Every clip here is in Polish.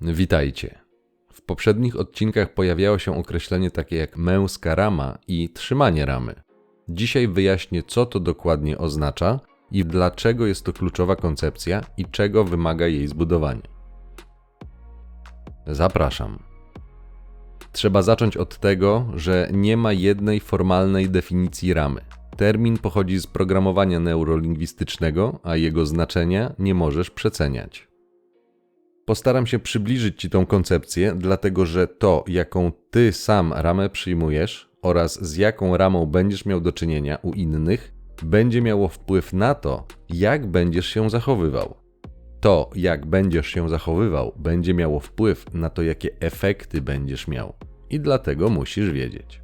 Witajcie. W poprzednich odcinkach pojawiało się określenie takie jak męska rama i trzymanie ramy. Dzisiaj wyjaśnię, co to dokładnie oznacza i dlaczego jest to kluczowa koncepcja i czego wymaga jej zbudowanie. Zapraszam. Trzeba zacząć od tego, że nie ma jednej formalnej definicji ramy. Termin pochodzi z programowania neurolingwistycznego, a jego znaczenia nie możesz przeceniać. Postaram się przybliżyć Ci tą koncepcję, dlatego że to, jaką Ty sam ramę przyjmujesz oraz z jaką ramą będziesz miał do czynienia u innych, będzie miało wpływ na to, jak będziesz się zachowywał. To, jak będziesz się zachowywał, będzie miało wpływ na to, jakie efekty będziesz miał. I dlatego musisz wiedzieć.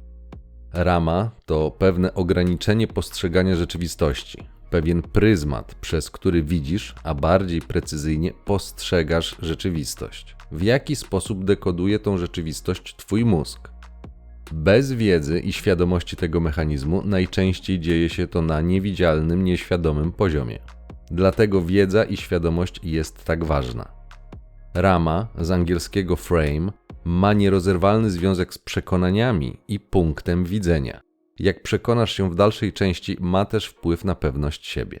Rama to pewne ograniczenie postrzegania rzeczywistości, pewien pryzmat, przez który widzisz, a bardziej precyzyjnie postrzegasz rzeczywistość. W jaki sposób dekoduje tą rzeczywistość Twój mózg? Bez wiedzy i świadomości tego mechanizmu najczęściej dzieje się to na niewidzialnym, nieświadomym poziomie. Dlatego wiedza i świadomość jest tak ważna. Rama, z angielskiego frame, ma nierozerwalny związek z przekonaniami i punktem widzenia. Jak przekonasz się w dalszej części, ma też wpływ na pewność siebie.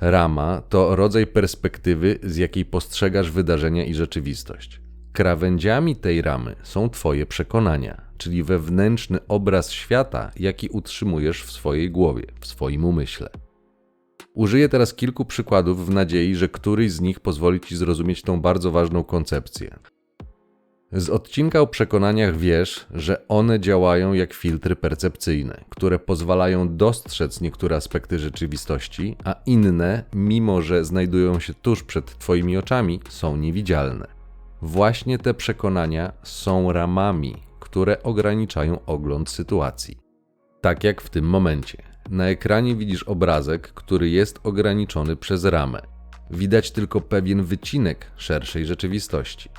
Rama to rodzaj perspektywy, z jakiej postrzegasz wydarzenia i rzeczywistość. Krawędziami tej ramy są Twoje przekonania, czyli wewnętrzny obraz świata, jaki utrzymujesz w swojej głowie, w swoim umyśle. Użyję teraz kilku przykładów w nadziei, że któryś z nich pozwoli Ci zrozumieć tą bardzo ważną koncepcję. Z odcinka o przekonaniach wiesz, że one działają jak filtry percepcyjne, które pozwalają dostrzec niektóre aspekty rzeczywistości, a inne, mimo że znajdują się tuż przed Twoimi oczami, są niewidzialne. Właśnie te przekonania są ramami, które ograniczają ogląd sytuacji. Tak jak w tym momencie. Na ekranie widzisz obrazek, który jest ograniczony przez ramę. Widać tylko pewien wycinek szerszej rzeczywistości.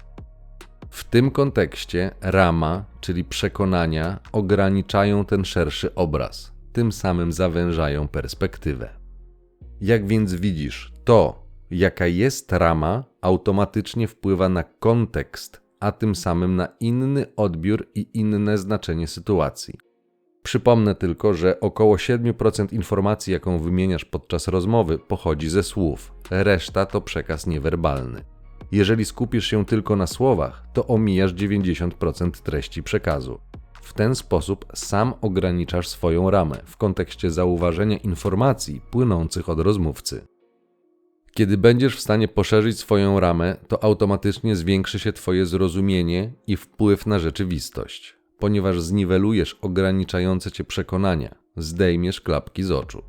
W tym kontekście rama, czyli przekonania, ograniczają ten szerszy obraz, tym samym zawężają perspektywę. Jak więc widzisz, to, jaka jest rama, automatycznie wpływa na kontekst, a tym samym na inny odbiór i inne znaczenie sytuacji. Przypomnę tylko, że około 7% informacji, jaką wymieniasz podczas rozmowy, pochodzi ze słów, reszta to przekaz niewerbalny. Jeżeli skupisz się tylko na słowach, to omijasz 90% treści przekazu. W ten sposób sam ograniczasz swoją ramę w kontekście zauważenia informacji płynących od rozmówcy. Kiedy będziesz w stanie poszerzyć swoją ramę, to automatycznie zwiększy się Twoje zrozumienie i wpływ na rzeczywistość, ponieważ zniwelujesz ograniczające Cię przekonania, zdejmiesz klapki z oczu.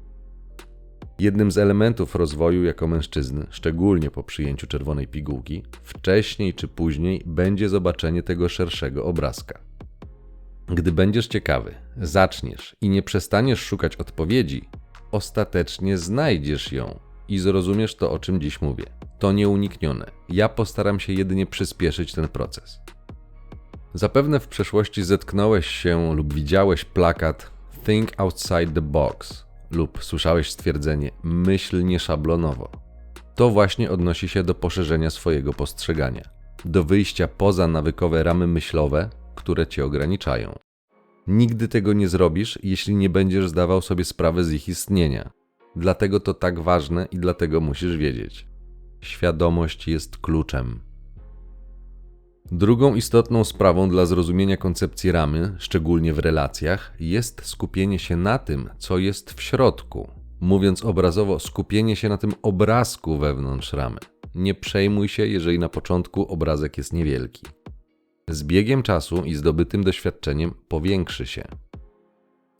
Jednym z elementów rozwoju jako mężczyzny, szczególnie po przyjęciu czerwonej pigułki, wcześniej czy później będzie zobaczenie tego szerszego obrazka. Gdy będziesz ciekawy, zaczniesz i nie przestaniesz szukać odpowiedzi, ostatecznie znajdziesz ją i zrozumiesz to, o czym dziś mówię. To nieuniknione. Ja postaram się jedynie przyspieszyć ten proces. Zapewne w przeszłości zetknąłeś się lub widziałeś plakat Think Outside the Box lub słyszałeś stwierdzenie myśl nieszablonowo. To właśnie odnosi się do poszerzenia swojego postrzegania, do wyjścia poza nawykowe ramy myślowe, które cię ograniczają. Nigdy tego nie zrobisz, jeśli nie będziesz zdawał sobie sprawy z ich istnienia. Dlatego to tak ważne i dlatego musisz wiedzieć. Świadomość jest kluczem. Drugą istotną sprawą dla zrozumienia koncepcji ramy, szczególnie w relacjach, jest skupienie się na tym, co jest w środku. Mówiąc obrazowo, skupienie się na tym obrazku wewnątrz ramy. Nie przejmuj się, jeżeli na początku obrazek jest niewielki. Z biegiem czasu i zdobytym doświadczeniem powiększy się.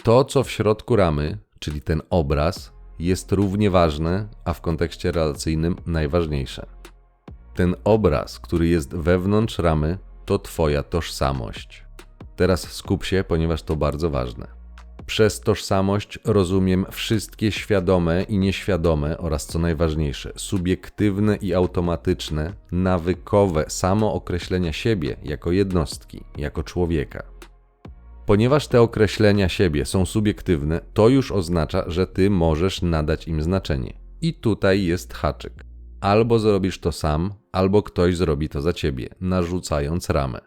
To, co w środku ramy, czyli ten obraz, jest równie ważne, a w kontekście relacyjnym najważniejsze. Ten obraz, który jest wewnątrz ramy, to Twoja tożsamość. Teraz skup się, ponieważ to bardzo ważne. Przez tożsamość rozumiem wszystkie świadome i nieświadome oraz co najważniejsze, subiektywne i automatyczne, nawykowe samookreślenia siebie jako jednostki, jako człowieka. Ponieważ te określenia siebie są subiektywne, to już oznacza, że ty możesz nadać im znaczenie. I tutaj jest haczyk. Albo zrobisz to sam, albo ktoś zrobi to za ciebie, narzucając ramę.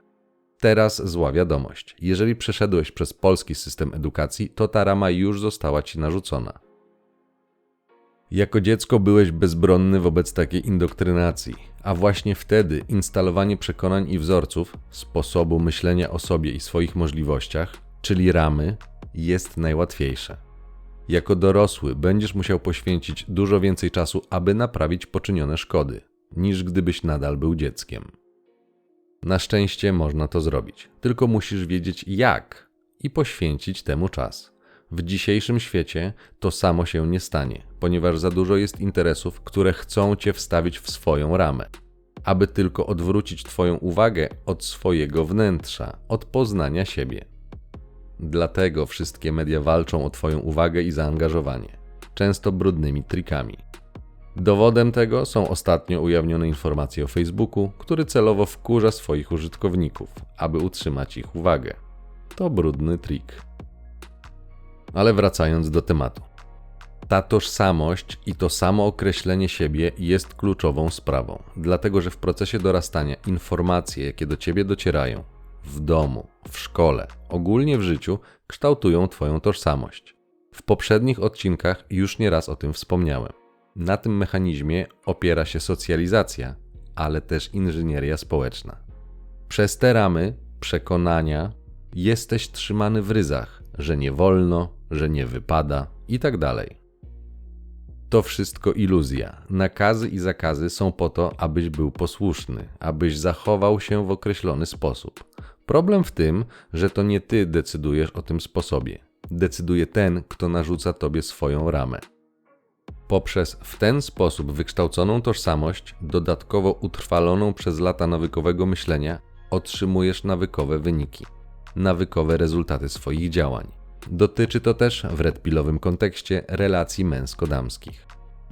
Teraz zła wiadomość. Jeżeli przeszedłeś przez polski system edukacji, to ta rama już została ci narzucona. Jako dziecko byłeś bezbronny wobec takiej indoktrynacji, a właśnie wtedy instalowanie przekonań i wzorców, sposobu myślenia o sobie i swoich możliwościach, czyli ramy, jest najłatwiejsze. Jako dorosły będziesz musiał poświęcić dużo więcej czasu, aby naprawić poczynione szkody, niż gdybyś nadal był dzieckiem. Na szczęście można to zrobić, tylko musisz wiedzieć jak i poświęcić temu czas. W dzisiejszym świecie to samo się nie stanie, ponieważ za dużo jest interesów, które chcą cię wstawić w swoją ramę, aby tylko odwrócić Twoją uwagę od swojego wnętrza, od poznania siebie. Dlatego wszystkie media walczą o Twoją uwagę i zaangażowanie, często brudnymi trikami. Dowodem tego są ostatnio ujawnione informacje o Facebooku, który celowo wkurza swoich użytkowników, aby utrzymać ich uwagę. To brudny trik. Ale wracając do tematu. Ta tożsamość i to samo określenie siebie jest kluczową sprawą, dlatego że w procesie dorastania informacje, jakie do ciebie docierają, w domu, w szkole, ogólnie w życiu, kształtują Twoją tożsamość. W poprzednich odcinkach już nieraz o tym wspomniałem. Na tym mechanizmie opiera się socjalizacja, ale też inżynieria społeczna. Przez te ramy, przekonania, jesteś trzymany w ryzach, że nie wolno, że nie wypada itd. Tak to wszystko iluzja. Nakazy i zakazy są po to, abyś był posłuszny, abyś zachował się w określony sposób. Problem w tym, że to nie ty decydujesz o tym sposobie. Decyduje ten, kto narzuca tobie swoją ramę. Poprzez w ten sposób wykształconą tożsamość, dodatkowo utrwaloną przez lata nawykowego myślenia, otrzymujesz nawykowe wyniki, nawykowe rezultaty swoich działań. Dotyczy to też w redpilowym kontekście relacji męsko-damskich.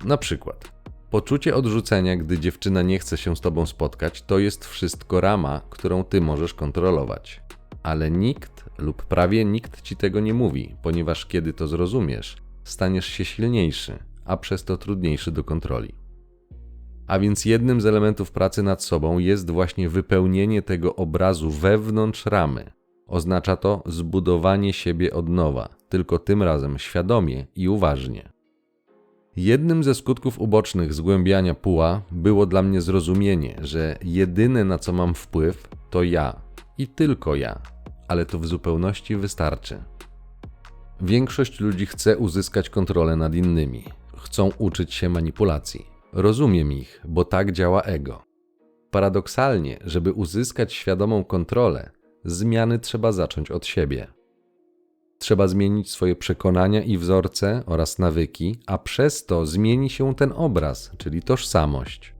Na przykład, poczucie odrzucenia, gdy dziewczyna nie chce się z tobą spotkać, to jest wszystko rama, którą ty możesz kontrolować. Ale nikt lub prawie nikt ci tego nie mówi, ponieważ kiedy to zrozumiesz, staniesz się silniejszy, a przez to trudniejszy do kontroli. A więc jednym z elementów pracy nad sobą jest właśnie wypełnienie tego obrazu wewnątrz ramy, Oznacza to zbudowanie siebie od nowa, tylko tym razem świadomie i uważnie. Jednym ze skutków ubocznych zgłębiania puła było dla mnie zrozumienie, że jedyne na co mam wpływ to ja i tylko ja, ale to w zupełności wystarczy. Większość ludzi chce uzyskać kontrolę nad innymi, chcą uczyć się manipulacji. Rozumiem ich, bo tak działa ego. Paradoksalnie, żeby uzyskać świadomą kontrolę, zmiany trzeba zacząć od siebie. Trzeba zmienić swoje przekonania i wzorce oraz nawyki, a przez to zmieni się ten obraz, czyli tożsamość.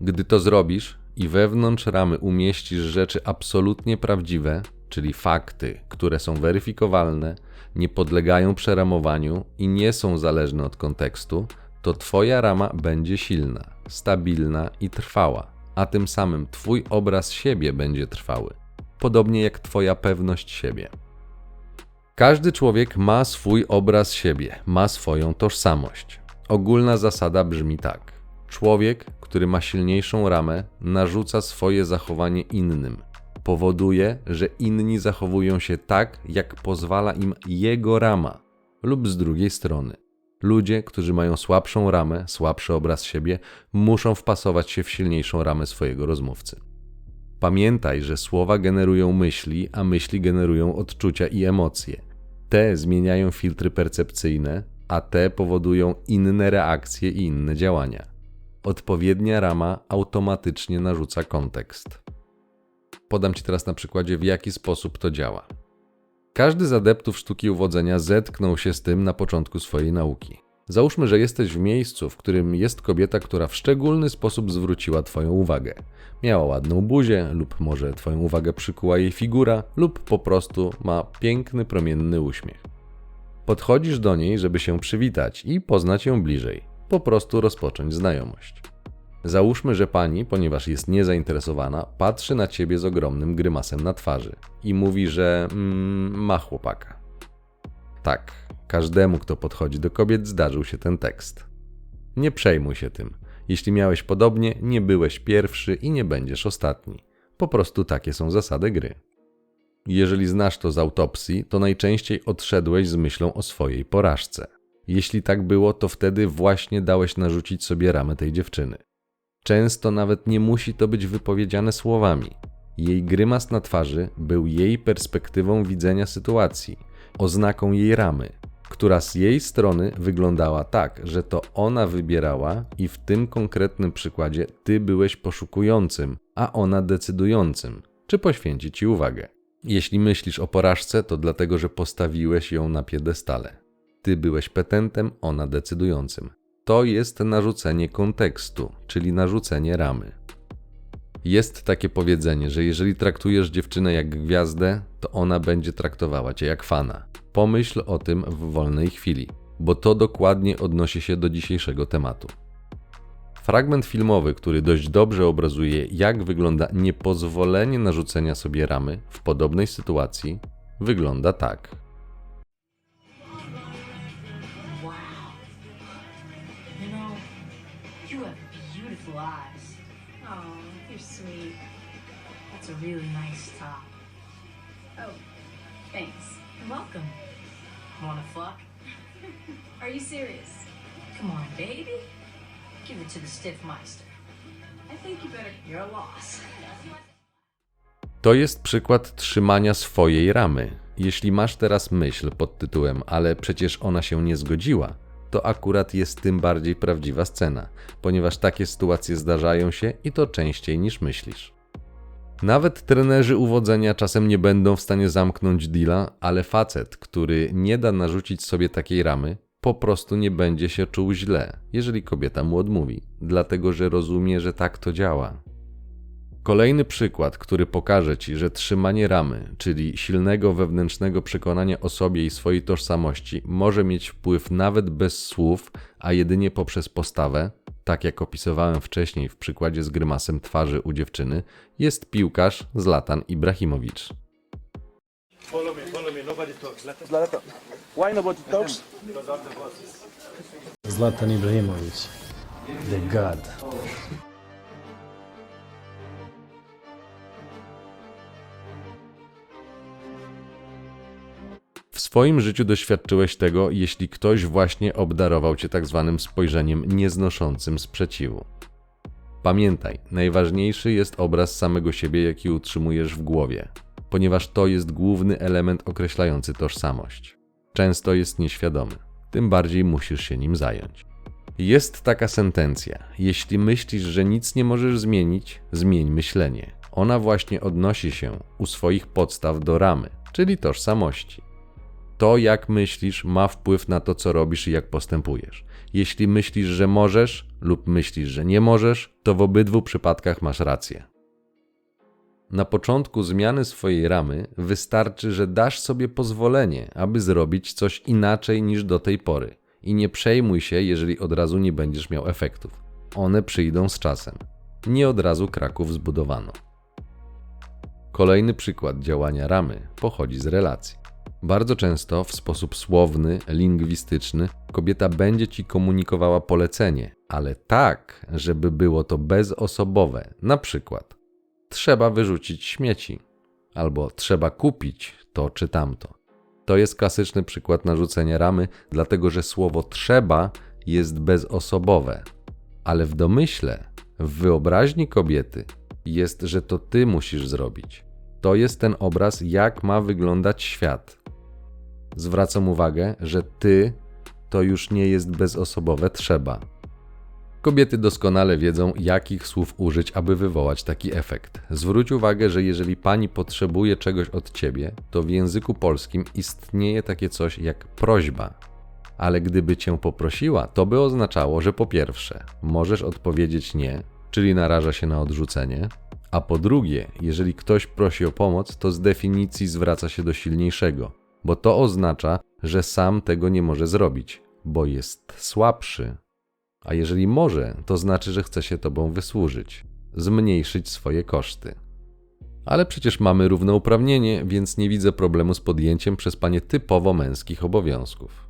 Gdy to zrobisz i wewnątrz ramy umieścisz rzeczy absolutnie prawdziwe, czyli fakty, które są weryfikowalne, nie podlegają przeramowaniu i nie są zależne od kontekstu, to Twoja rama będzie silna, stabilna i trwała, a tym samym Twój obraz siebie będzie trwały podobnie jak Twoja pewność siebie. Każdy człowiek ma swój obraz siebie, ma swoją tożsamość. Ogólna zasada brzmi tak: człowiek, który ma silniejszą ramę, narzuca swoje zachowanie innym. Powoduje, że inni zachowują się tak, jak pozwala im jego rama, lub z drugiej strony. Ludzie, którzy mają słabszą ramę, słabszy obraz siebie, muszą wpasować się w silniejszą ramę swojego rozmówcy. Pamiętaj, że słowa generują myśli, a myśli generują odczucia i emocje. Te zmieniają filtry percepcyjne, a te powodują inne reakcje i inne działania. Odpowiednia rama automatycznie narzuca kontekst. Podam Ci teraz na przykładzie, w jaki sposób to działa. Każdy z adeptów sztuki uwodzenia zetknął się z tym na początku swojej nauki. Załóżmy, że jesteś w miejscu, w którym jest kobieta, która w szczególny sposób zwróciła Twoją uwagę. Miała ładną buzię, lub może Twoją uwagę przykuła jej figura, lub po prostu ma piękny, promienny uśmiech. Podchodzisz do niej, żeby się przywitać i poznać ją bliżej, po prostu rozpocząć znajomość. Załóżmy, że pani, ponieważ jest niezainteresowana, patrzy na ciebie z ogromnym grymasem na twarzy i mówi, że mm, ma chłopaka. Tak, Każdemu, kto podchodzi do kobiet, zdarzył się ten tekst. Nie przejmuj się tym. Jeśli miałeś podobnie, nie byłeś pierwszy i nie będziesz ostatni. Po prostu takie są zasady gry. Jeżeli znasz to z autopsji, to najczęściej odszedłeś z myślą o swojej porażce. Jeśli tak było, to wtedy właśnie dałeś narzucić sobie ramę tej dziewczyny. Często nawet nie musi to być wypowiedziane słowami. Jej grymas na twarzy był jej perspektywą widzenia sytuacji, oznaką jej ramy, która z jej strony wyglądała tak, że to ona wybierała i w tym konkretnym przykładzie ty byłeś poszukującym, a ona decydującym, czy poświęci ci uwagę. Jeśli myślisz o porażce, to dlatego, że postawiłeś ją na piedestale. Ty byłeś petentem, ona decydującym. To jest narzucenie kontekstu, czyli narzucenie ramy. Jest takie powiedzenie, że jeżeli traktujesz dziewczynę jak gwiazdę, to ona będzie traktowała cię jak fana. Pomyśl o tym w wolnej chwili, bo to dokładnie odnosi się do dzisiejszego tematu. Fragment filmowy, który dość dobrze obrazuje, jak wygląda niepozwolenie narzucenia sobie ramy w podobnej sytuacji, wygląda tak. You serious? Come on, baby. Give it to the stiff meister. I think you better. You're a loss. To jest przykład trzymania swojej ramy. Jeśli masz teraz myśl pod tytułem, ale przecież ona się nie zgodziła, to akurat jest tym bardziej prawdziwa scena, ponieważ takie sytuacje zdarzają się i to częściej niż myślisz. Nawet trenerzy uwodzenia czasem nie będą w stanie zamknąć deala, ale facet, który nie da narzucić sobie takiej ramy, po prostu nie będzie się czuł źle, jeżeli kobieta mu odmówi, dlatego że rozumie, że tak to działa. Kolejny przykład, który pokaże ci, że trzymanie ramy, czyli silnego wewnętrznego przekonania o sobie i swojej tożsamości, może mieć wpływ nawet bez słów, a jedynie poprzez postawę, tak jak opisywałem wcześniej w przykładzie z grymasem twarzy u dziewczyny, jest piłkarz Zlatan Ibrahimowicz. Follow me, follow me. Nobody talks. Zlatan. Why nobody talks? Zlatan Ibrahimovic, the god. W swoim życiu doświadczyłeś tego, jeśli ktoś właśnie obdarował cię tak zwanym spojrzeniem nieznoszącym sprzeciwu. Pamiętaj, najważniejszy jest obraz samego siebie, jaki utrzymujesz w głowie, ponieważ to jest główny element określający tożsamość. Często jest nieświadomy, tym bardziej musisz się nim zająć. Jest taka sentencja: jeśli myślisz, że nic nie możesz zmienić, zmień myślenie. Ona właśnie odnosi się u swoich podstaw do ramy, czyli tożsamości. To, jak myślisz, ma wpływ na to, co robisz i jak postępujesz. Jeśli myślisz, że możesz, lub myślisz, że nie możesz, to w obydwu przypadkach masz rację. Na początku zmiany swojej ramy wystarczy, że dasz sobie pozwolenie, aby zrobić coś inaczej niż do tej pory. I nie przejmuj się, jeżeli od razu nie będziesz miał efektów. One przyjdą z czasem. Nie od razu Kraków zbudowano. Kolejny przykład działania ramy pochodzi z relacji. Bardzo często w sposób słowny, lingwistyczny, kobieta będzie ci komunikowała polecenie, ale tak, żeby było to bezosobowe. Na przykład: trzeba wyrzucić śmieci, albo trzeba kupić to czy tamto. To jest klasyczny przykład narzucenia ramy, dlatego że słowo trzeba jest bezosobowe, ale w domyśle, w wyobraźni kobiety jest, że to ty musisz zrobić. To jest ten obraz, jak ma wyglądać świat. Zwracam uwagę, że ty to już nie jest bezosobowe trzeba. Kobiety doskonale wiedzą, jakich słów użyć, aby wywołać taki efekt. Zwróć uwagę, że jeżeli pani potrzebuje czegoś od ciebie, to w języku polskim istnieje takie coś jak prośba. Ale gdyby cię poprosiła, to by oznaczało, że po pierwsze, możesz odpowiedzieć nie, czyli naraża się na odrzucenie, a po drugie, jeżeli ktoś prosi o pomoc, to z definicji zwraca się do silniejszego, bo to oznacza, że sam tego nie może zrobić, bo jest słabszy. A jeżeli może, to znaczy, że chce się tobą wysłużyć, zmniejszyć swoje koszty. Ale przecież mamy równouprawnienie, więc nie widzę problemu z podjęciem przez panie typowo męskich obowiązków.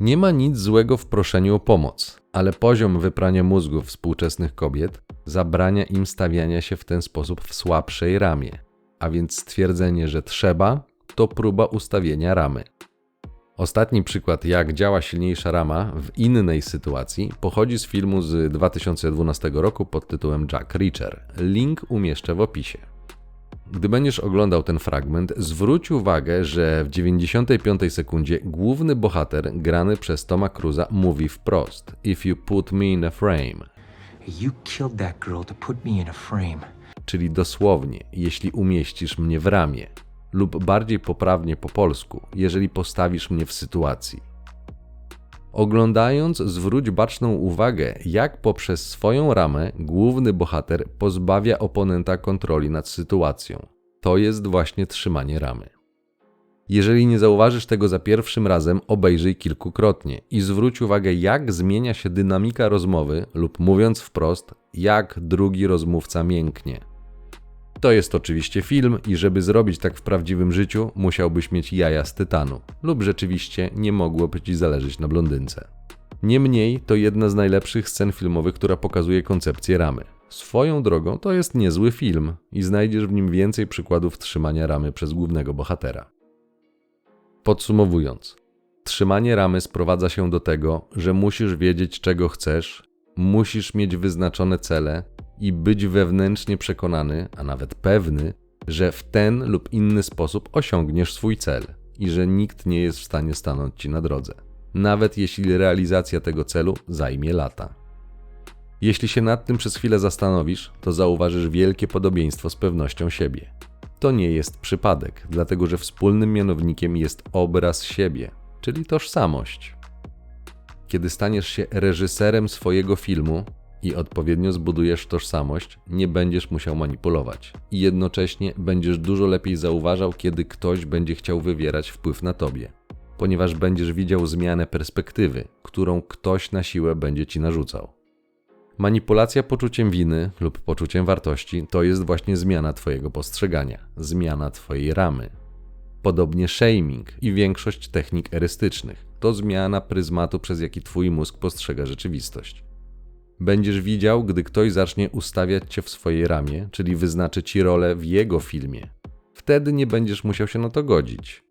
Nie ma nic złego w proszeniu o pomoc, ale poziom wyprania mózgów współczesnych kobiet zabrania im stawiania się w ten sposób w słabszej ramie, a więc stwierdzenie, że trzeba, to próba ustawienia ramy. Ostatni przykład, jak działa silniejsza rama w innej sytuacji, pochodzi z filmu z 2012 roku pod tytułem Jack Reacher. Link umieszczę w opisie. Gdy będziesz oglądał ten fragment, zwróć uwagę, że w 95 sekundzie główny bohater, grany przez Toma Cruza, mówi wprost: If you put me in a frame, You killed that girl to put me in a frame. czyli dosłownie, jeśli umieścisz mnie w ramię, lub bardziej poprawnie po polsku, jeżeli postawisz mnie w sytuacji. Oglądając, zwróć baczną uwagę, jak poprzez swoją ramę główny bohater pozbawia oponenta kontroli nad sytuacją. To jest właśnie trzymanie ramy. Jeżeli nie zauważysz tego za pierwszym razem, obejrzyj kilkukrotnie i zwróć uwagę, jak zmienia się dynamika rozmowy, lub mówiąc wprost, jak drugi rozmówca mięknie. To jest oczywiście film i żeby zrobić tak w prawdziwym życiu, musiałbyś mieć jaja z tytanu, lub rzeczywiście nie mogłoby ci zależeć na blondynce. Niemniej to jedna z najlepszych scen filmowych, która pokazuje koncepcję ramy. Swoją drogą to jest niezły film i znajdziesz w nim więcej przykładów trzymania ramy przez głównego bohatera. Podsumowując, trzymanie ramy sprowadza się do tego, że musisz wiedzieć, czego chcesz, musisz mieć wyznaczone cele i być wewnętrznie przekonany, a nawet pewny, że w ten lub inny sposób osiągniesz swój cel i że nikt nie jest w stanie stanąć ci na drodze, nawet jeśli realizacja tego celu zajmie lata. Jeśli się nad tym przez chwilę zastanowisz, to zauważysz wielkie podobieństwo z pewnością siebie. To nie jest przypadek, dlatego że wspólnym mianownikiem jest obraz siebie, czyli tożsamość. Kiedy staniesz się reżyserem swojego filmu i odpowiednio zbudujesz tożsamość, nie będziesz musiał manipulować i jednocześnie będziesz dużo lepiej zauważał, kiedy ktoś będzie chciał wywierać wpływ na tobie, ponieważ będziesz widział zmianę perspektywy, którą ktoś na siłę będzie ci narzucał. Manipulacja poczuciem winy lub poczuciem wartości to jest właśnie zmiana Twojego postrzegania, zmiana Twojej ramy. Podobnie shaming i większość technik erystycznych to zmiana pryzmatu, przez jaki Twój mózg postrzega rzeczywistość. Będziesz widział, gdy ktoś zacznie ustawiać Cię w swojej ramie, czyli wyznaczy Ci rolę w jego filmie. Wtedy nie będziesz musiał się na to godzić.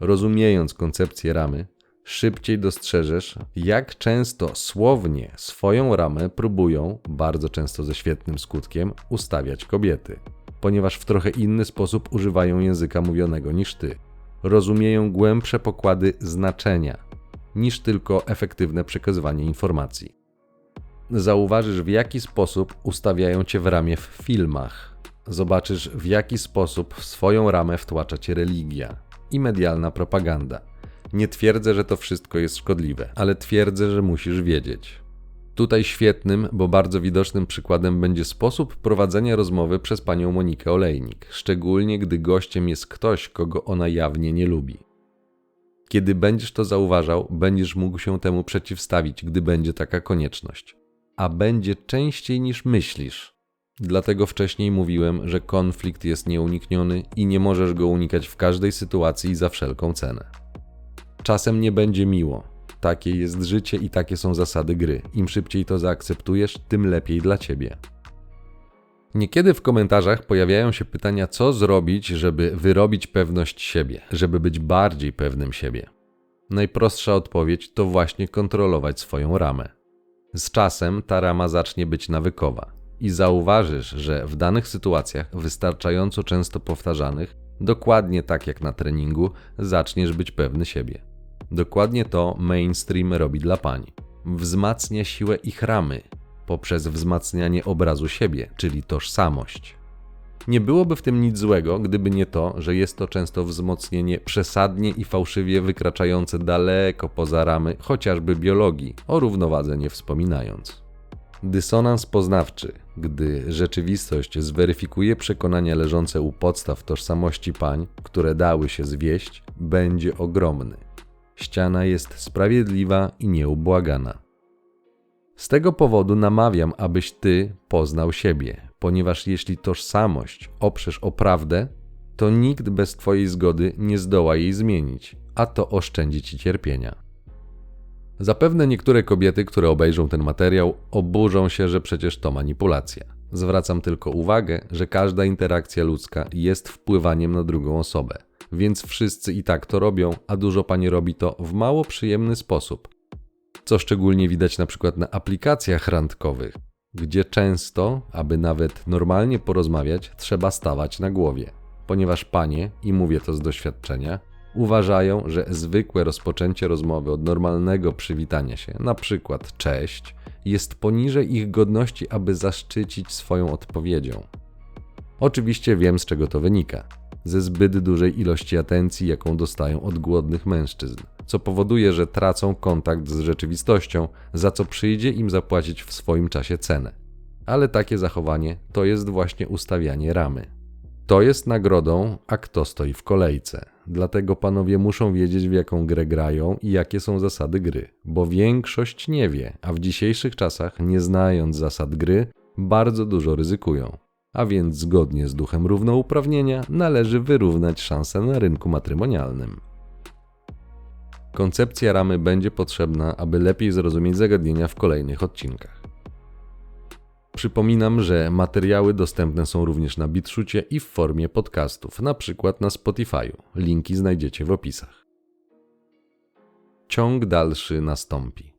Rozumiejąc koncepcję ramy, szybciej dostrzeżesz, jak często słownie swoją ramę próbują, bardzo często ze świetnym skutkiem, ustawiać kobiety, ponieważ w trochę inny sposób używają języka mówionego niż ty. Rozumieją głębsze pokłady znaczenia, niż tylko efektywne przekazywanie informacji. Zauważysz, w jaki sposób ustawiają cię w ramię w filmach. Zobaczysz, w jaki sposób w swoją ramę wtłacza cię religia i medialna propaganda. Nie twierdzę, że to wszystko jest szkodliwe, ale twierdzę, że musisz wiedzieć. Tutaj świetnym, bo bardzo widocznym przykładem będzie sposób prowadzenia rozmowy przez panią Monikę Olejnik, szczególnie gdy gościem jest ktoś, kogo ona jawnie nie lubi. Kiedy będziesz to zauważał, będziesz mógł się temu przeciwstawić, gdy będzie taka konieczność. A będzie częściej niż myślisz. Dlatego wcześniej mówiłem, że konflikt jest nieunikniony i nie możesz go unikać w każdej sytuacji za wszelką cenę. Czasem nie będzie miło. Takie jest życie i takie są zasady gry. Im szybciej to zaakceptujesz, tym lepiej dla ciebie. Niekiedy w komentarzach pojawiają się pytania, co zrobić, żeby wyrobić pewność siebie, żeby być bardziej pewnym siebie. Najprostsza odpowiedź to właśnie kontrolować swoją ramę. Z czasem ta rama zacznie być nawykowa i zauważysz, że w danych sytuacjach wystarczająco często powtarzanych, dokładnie tak jak na treningu, zaczniesz być pewny siebie. Dokładnie to mainstream robi dla pań. Wzmacnia siłę ich ramy poprzez wzmacnianie obrazu siebie, czyli tożsamość. Nie byłoby w tym nic złego, gdyby nie to, że jest to często wzmocnienie przesadnie i fałszywie wykraczające daleko poza ramy chociażby biologii, o równowadze nie wspominając. Dysonans poznawczy, gdy rzeczywistość zweryfikuje przekonania leżące u podstaw tożsamości pań, które dały się zwieść, będzie ogromny. Ściana jest sprawiedliwa i nieubłagana. Z tego powodu namawiam, abyś ty poznał siebie, ponieważ jeśli tożsamość oprzesz o prawdę, to nikt bez twojej zgody nie zdoła jej zmienić, a to oszczędzi ci cierpienia. Zapewne niektóre kobiety, które obejrzą ten materiał, oburzą się, że przecież to manipulacja. Zwracam tylko uwagę, że każda interakcja ludzka jest wpływaniem na drugą osobę, więc wszyscy i tak to robią, a dużo pani robi to w mało przyjemny sposób. Co szczególnie widać na przykład na aplikacjach randkowych, gdzie często, aby nawet normalnie porozmawiać, trzeba stawać na głowie, ponieważ panie, i mówię to z doświadczenia, uważają, że zwykłe rozpoczęcie rozmowy od normalnego przywitania się, na przykład cześć, jest poniżej ich godności, aby zaszczycić swoją odpowiedzią. Oczywiście wiem, z czego to wynika. Ze zbyt dużej ilości atencji, jaką dostają od głodnych mężczyzn, co powoduje, że tracą kontakt z rzeczywistością, za co przyjdzie im zapłacić w swoim czasie cenę. Ale takie zachowanie to jest właśnie ustawianie ramy. To jest nagrodą, a kto stoi w kolejce. Dlatego panowie muszą wiedzieć, w jaką grę grają i jakie są zasady gry, bo większość nie wie, a w dzisiejszych czasach, nie znając zasad gry, bardzo dużo ryzykują. A więc zgodnie z duchem równouprawnienia należy wyrównać szanse na rynku matrymonialnym. Koncepcja ramy będzie potrzebna, aby lepiej zrozumieć zagadnienia w kolejnych odcinkach. Przypominam, że materiały dostępne są również na BitShucie i w formie podcastów, na przykład na Spotify'u. Linki znajdziecie w opisach. Ciąg dalszy nastąpi.